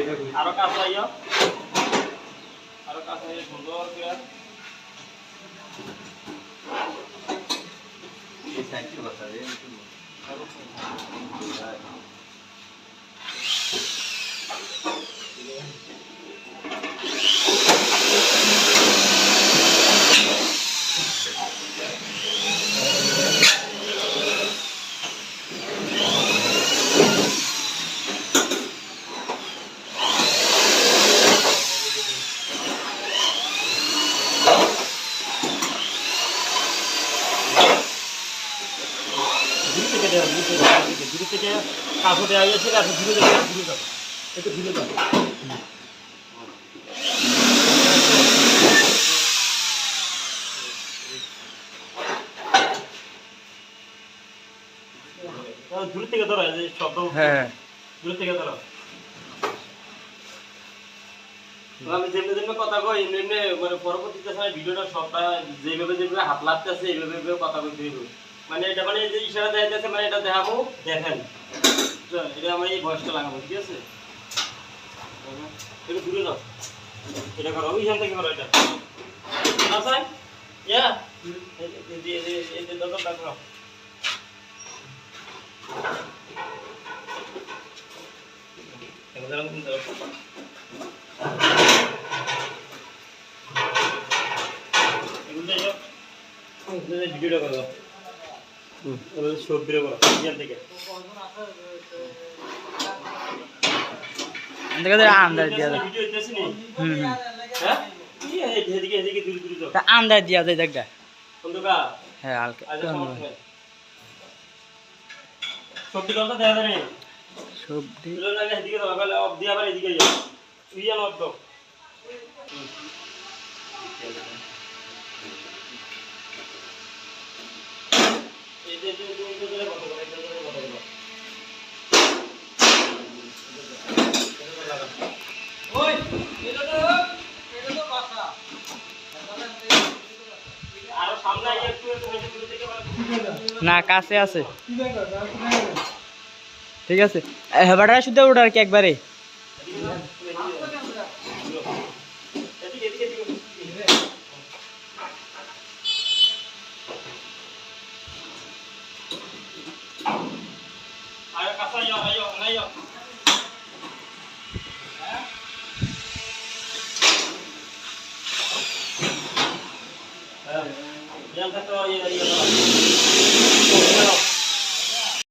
আরো কাজ লাইও আরো কাজ লাইও সুন্দর করে এই সাইডটা বসা দে দূর থেকে কাছে দেওয়া গেছে যাবে একটু যাবে দূর থেকে ধরো শব্দ হ্যাঁ। দূর থেকে ধরো। আমি যেমনি কথা কই এমনি মানে পরবর্তীতে সময় ভিডিওটা সবটা যেভাবে যেভাবে হাত লাগতেছে এইভাবে এইভাবে কথা বলতে মানে এটা মানে যে ইশারা দেওয়া যাচ্ছে মানে এটা দেখাবো দেখেন এটা আমরা এই ভয়েসটা লাগাবো ঠিক আছে এটা দূরে যাও এটা করো এটা ইয়া এই যে এই যে দাদা ডাকো এগুলো কিন্তু এগুলো যাও এগুলো ভিডিওটা করো হুম। এগুলো সব বেরো করো থেকে। আন্দাজ দিয়া যায় হ্যাঁ? দিয়া দেখা হ্যাঁ হালকা আজ সমস্যা সবটি কথা যাবে সবজি এদিকে দাও দিয়ে আবার এদিকে যাও। তুই জানো না কাছে আছে ঠিক আছে হেবাটা শুদ্ধ ওঠার কি একবারে এদিকে Vean que todavía